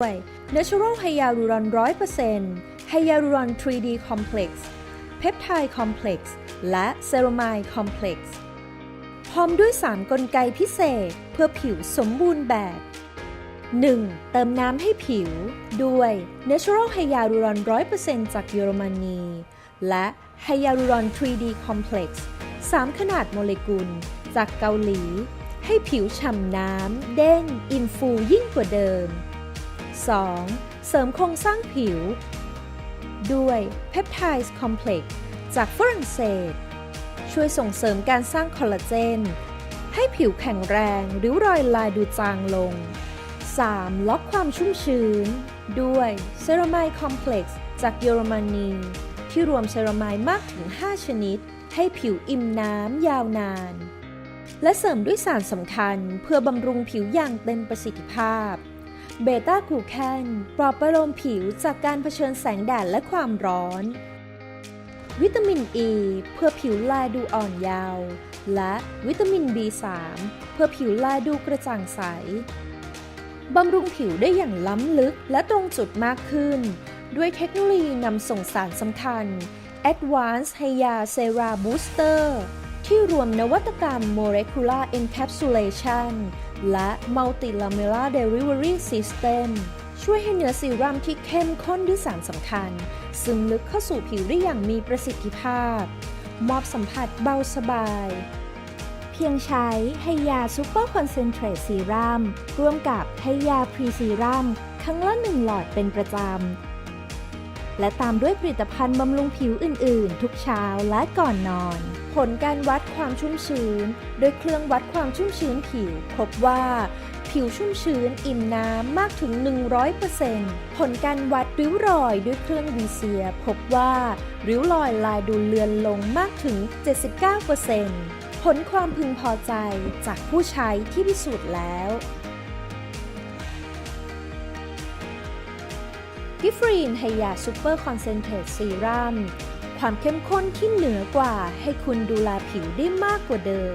ด้วย Natural Hyaluron 100% Hyaluron 3D Complex Peptide Complex และ Ceramide Complex พร้อมด้วย 3 กลไกพิเศษเพื่อผิวสมบูรณ์แบบ 1. เติมน้ำให้ผิว ด้วย Natural Hyaluron 100%จากเยอรมนี และ Hyaluron 3D Complex 3 ขนาดโมเลกุล จากเกาหลี ให้ผิวฉ่ำน้ำ เด้ง อิ่มฟูยิ่งกว่าเดิม 2. เสริมโครงสร้างผิว ด้วย Peptide Complex จากฝรั่งเศส ช่วยส่งเสริมการสร้างคอลลาเจน ให้ผิวแข็งแรง ริ้วรอยลายดูจางลง 3. ล็อกความชุ่มชื้น ด้วยเซรามายคอมเพล็กซ์จากเยอรมนี ที่รวมเซรามายมากถึง 5 ชนิด ให้ผิวอิ่มน้ำยาวนาน และเสริมด้วยสารสำคัญเพื่อบำรุงผิวอย่างเต็มประสิทธิภาพ เบต้ากลูแคนปลอบประโลมผิวจากการเผชิญแสงแดดและความร้อน วิตามินอ e ีเพื่อผิวแลดูอ่อนเยาว์และวิตามิน B3 เพื่อผิวแลดูกระจ่างใส บำรุงผิวได้อย่างล้ำลึกและตรงจุดมากขึ้น ด้วยเทคโนโลยีนำส่งสารสำคัญ Advanced Hya Cera Booster ที่รวมนวัตกรรม Molecular Encapsulation และ Multilamellar Delivery System ช่วยให้เนื้อซีรัมที่เข้มข้นด้วยสารสำคัญ ซึมลึกเข้าสู่ผิวได้อย่างมีประสิทธิภาพ มอบสัมผัสเบาสบาย เพียงใช้ไฮยาซูเปอร์คอนเซนเทรตซีรัมร่วมกับไฮยาพรีซีรัมครั้งละหนึ่งหลอดเป็นประจำ และตามด้วยผลิตภัณฑ์บำรุงผิวอื่น ๆ ทุกเช้าและก่อนนอน ผลการวัดความชุ่มชื้น โดยเครื่องวัดความชุ่มชื้นผิว พบว่า ผิวชุ่มชื้นอิ่มน้ำมากถึง 100%ผลการวัดริ้วรอยด้วยเครื่องวีเซีย พบว่าริ้วรอยลายดูเลือนลงมากถึง 79%ผลความพึงพอใจจากผู้ใช้ที่พิสูจน์แล้วกิฟรีนไฮยาซูเปอร์คอนเซนเทรตซีรัม ความเข้มข้นที่เหนือกว่าให้คุณดูแลผิวได้มากกว่าเดิม